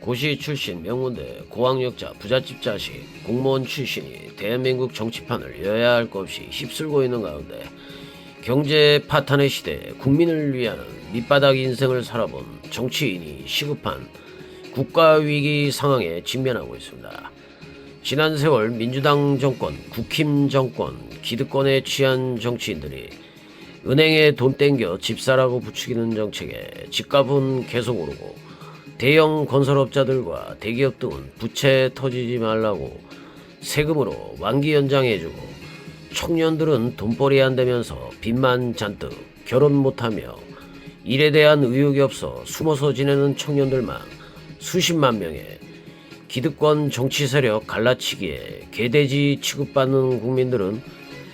고시 출신 명문대 고학력자 부잣집 자식 공무원 출신이 대한민국 정치판을 여야 할 것 없이 휩쓸고 있는 가운데 경제 파탄의 시대에 국민을 위한 밑바닥 인생을 살아본 정치인이 시급한 국가 위기 상황에 직면하고 있습니다. 지난 세월 민주당 정권, 국힘 정권, 기득권에 취한 정치인들이 은행에 돈 땡겨 집사라고 부추기는 정책에 집값은 계속 오르고 대형 건설업자들과 대기업 등은 부채 터지지 말라고 세금으로 만기 연장해주고 청년들은 돈벌이 안 되면서 빚만 잔뜩 결혼 못하며 일에 대한 의욕이 없어 숨어서 지내는 청년들만 수십만 명의 기득권 정치 세력 갈라치기에 개돼지 취급받는 국민들은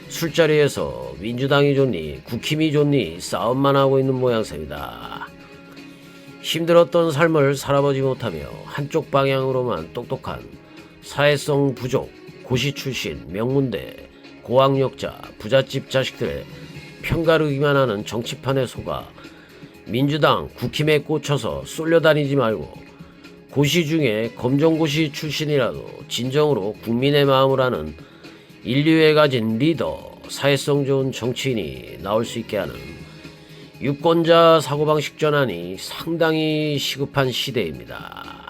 술자리에서 민주당이 좋니 국힘이 좋니 싸움만 하고 있는 모양새입니다. 힘들었던 삶을 살아보지 못하며 한쪽 방향으로만 똑똑한 사회성 부족, 고시 출신, 명문대, 고학력자, 부잣집 자식들의 편가르기만 하는 정치판에 속아 민주당, 국힘에 꽂혀서 쏠려다니지 말고 고시 중에 검정고시 출신이라도 진정으로 국민의 마음을 아는 인류에 가진 리더, 사회성 좋은 정치인이 나올 수 있게 하는 유권자 사고방식 전환이 상당히 시급한 시대입니다.